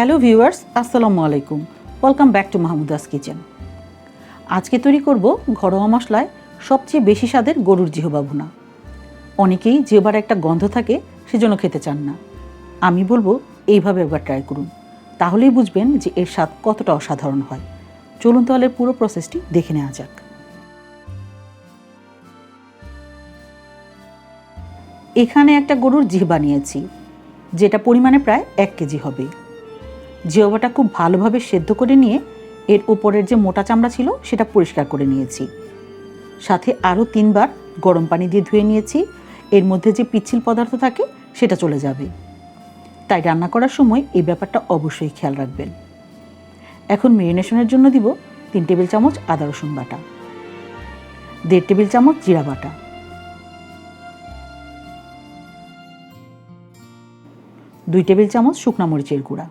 Hello viewers, আসসালামু আলাইকুম। Welcome back to Mahmuda's kitchen. আজকে তৈরি করব ঘরোয়া মশলায় সবচেয়ে বেশি স্বাদের গরুর জিহবা ভুনা। অনেকেই জিহবার একটা গন্ধ থাকে, সেজন্য খেতে চান না। আমি বলব, এইভাবে একবার ট্রাই করুন। তাহলেই বুঝবেন যে এর স্বাদ কতটা অসাধারণ হয়। চলুন তাহলে পুরো প্রসেসটি দেখে নেওয়া যাক। এখানে একটা গরুর জিহবা নিয়েছি, যেটা পরিমাণে প্রায় এক কেজি হবে। জিহবাটা খুব ভালোভাবে সেদ্ধ করে নিয়ে এর উপরের যে মোটা চামড়া ছিল সেটা পরিষ্কার করে নিয়েছি। সাথে আরও তিনবার গরম পানি দিয়ে ধুয়ে নিয়েছি। এর মধ্যে যে পিচ্ছিল পদার্থ থাকে সেটা চলে যাবে। তাই রান্না করার সময় এই ব্যাপারটা অবশ্যই খেয়াল রাখবেন। এখন মেরিনেশনের জন্য দিব তিন টেবিল চামচ আদা রসুন বাটা, দেড় টেবিল চামচ জিরা বাটা। দুই টেবিল চামচ শুকনা মরিচের গুঁড়া।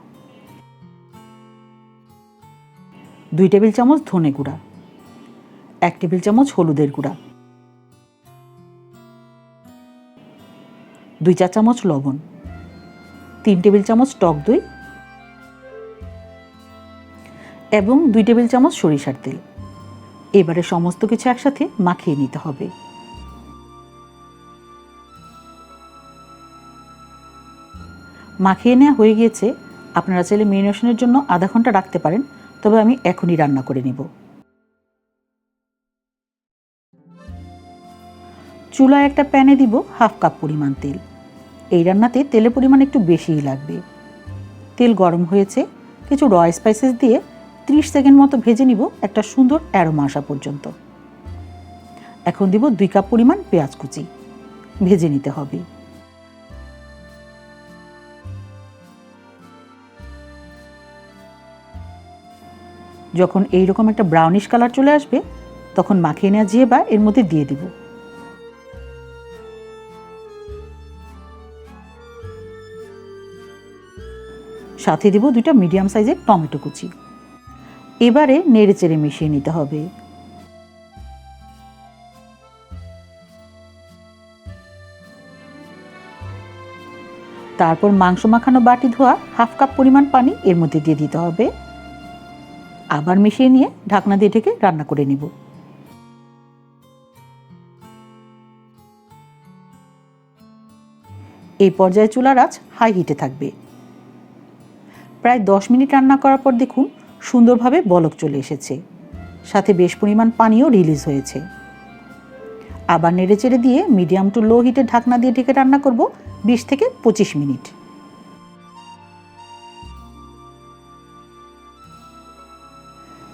দুই টেবিল চামচ ধনে গুঁড়া, এক টেবিল চামচ হলুদের গুঁড়া, দুই চা চামচ লবণ, তিন টেবিল চামচ টক দই এবং দুই টেবিল চামচ সরিষার তেল। এবারে সমস্ত কিছু একসাথে মাখিয়ে নিতে হবে। মাখিয়ে নেওয়া হয়ে গিয়েছে। আপনারা চাইলে মেরিনেশনের জন্য আধা ঘণ্টা রাখতে পারেন। তবে আমি এখনই রান্না করে নিব। চুলায় একটা প্যানে দিব হাফ কাপ পরিমাণ তেল। এই রান্নাতে তেলের পরিমাণ একটু বেশিই লাগবে। তেল গরম হয়েছে, কিছু র স্পাইসেস দিয়ে ত্রিশ সেকেন্ড মতো ভেজে নিব একটা সুন্দর অ্যারোমা আসা পর্যন্ত। এখন দিব দুই কাপ পরিমাণ পেঁয়াজ কুচি। ভেজে নিতে হবে। যখন এই রকম একটা ব্রাউনিশ কালার চলে আসবে, তখন মাখিয়ে নেওয়া জিয়ে বা এর মধ্যে দিয়ে দিব। সাথে দিব দুইটা মিডিয়াম সাইজের টমেটো কুচি। এবারে নেড়ে চেড়ে মিশিয়ে নিতে হবে। তারপর মাংস মাখানো বাটি ধোয়া হাফ কাপ পরিমাণ পানি এর মধ্যে দিয়ে দিতে হবে। আবার মিশিয়ে নিয়ে ঢাকনা দিয়ে ঢেকে রান্না করে নিব। এই পর্যায়ে চুলার আঁচ হাই হিটে থাকবে। প্রায় দশ মিনিট রান্না করার পর দেখুন সুন্দরভাবে বলক চলে এসেছে। সাথে বেশ পরিমাণ পানিও রিলিজ হয়েছে। আবার নেড়ে চেড়ে দিয়ে মিডিয়াম টু লো হিটে ঢাকনা দিয়ে ঢেকে রান্না করব বিশ থেকে পঁচিশ মিনিট।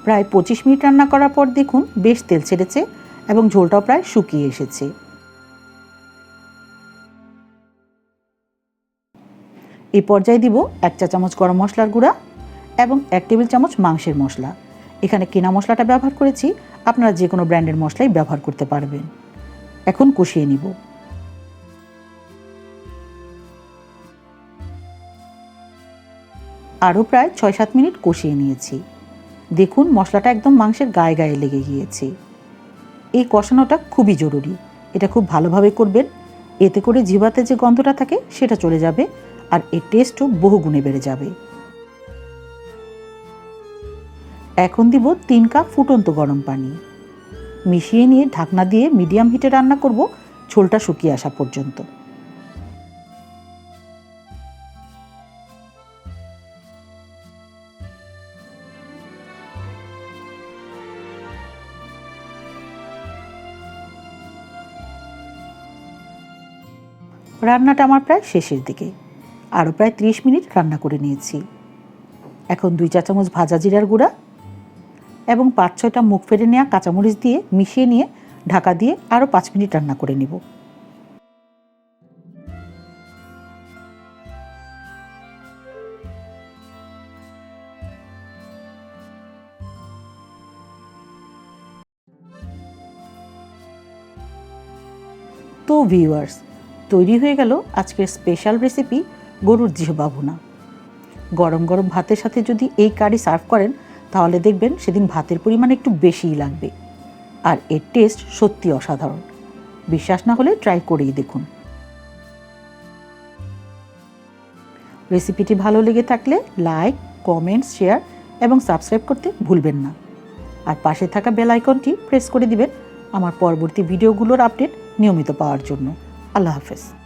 প্রায় পঁচিশ মিনিট রান্না করার পর দেখুন বেশ তেল ছেড়েছে এবং ঝোলটাও প্রায় শুকিয়ে এসেছে। এই পর্যায়ে দিব এক চা চামচ গরম মশলার গুঁড়া এবং এক টেবিল চামচ মাংসের মশলা। এখানে কেনা মশলাটা ব্যবহার করেছি, আপনারা যে কোনো ব্র্যান্ডের মশলাই ব্যবহার করতে পারবেন। এখন কষিয়ে নিব। আরও প্রায় ছয় সাত মিনিট কষিয়ে নিয়েছি। দেখুন, মশলাটা একদম মাংসের গায়ে গায়ে লেগে গিয়েছে। এই কষানোটা খুবই জরুরি। এটা খুব ভালোভাবে করবেন। এতে করে জিবাতে যে গন্ধটা থাকে, সেটা চলে যাবে আর এর টেস্টও বহু গুণে বেড়ে যাবে। এখন দিব তিন কাপ ফুটন্ত গরম পানি। মিশিয়ে নিয়ে ঢাকনা দিয়ে মিডিয়াম হিটে রান্না করব। ঝোলটা শুকিয়ে আসা পর্যন্ত। রান্নাটা আমার প্রায় শেষের দিকে। আরও প্রায় ত্রিশ মিনিট রান্না করে নিয়েছি। এখন দুই চা চামচ ভাজা জিরার গুঁড়া এবং পাঁচ ছয়টা মুখ ফেটে নেওয়া কাঁচামরিচ দিয়ে মিশিয়ে নিয়ে ঢাকা দিয়ে আরও পাঁচ মিনিট রান্না করে নিব। তো ভিউয়ার্স তৈরি হয়ে গেল আজকের স্পেশাল রেসিপি গরুর জিহবা ভুনা। গরম গরম ভাতের সাথে যদি এই কারি সার্ভ করেন, তাহলে দেখবেন সেদিন ভাতের পরিমাণ একটু বেশিই লাগবে। আর এর টেস্ট সত্যি অসাধারণ। বিশ্বাস না হলে ট্রাই করেই দেখুন। রেসিপিটি ভালো লেগে থাকলে লাইক কমেন্ট শেয়ার এবং সাবস্ক্রাইব করতে ভুলবেন না। আর পাশে থাকা বেল আইকনটি প্রেস করে দিবেন আমার পরবর্তী ভিডিওগুলোর আপডেট নিয়মিত পাওয়ার জন্য। আল্লাহ হাফেজ।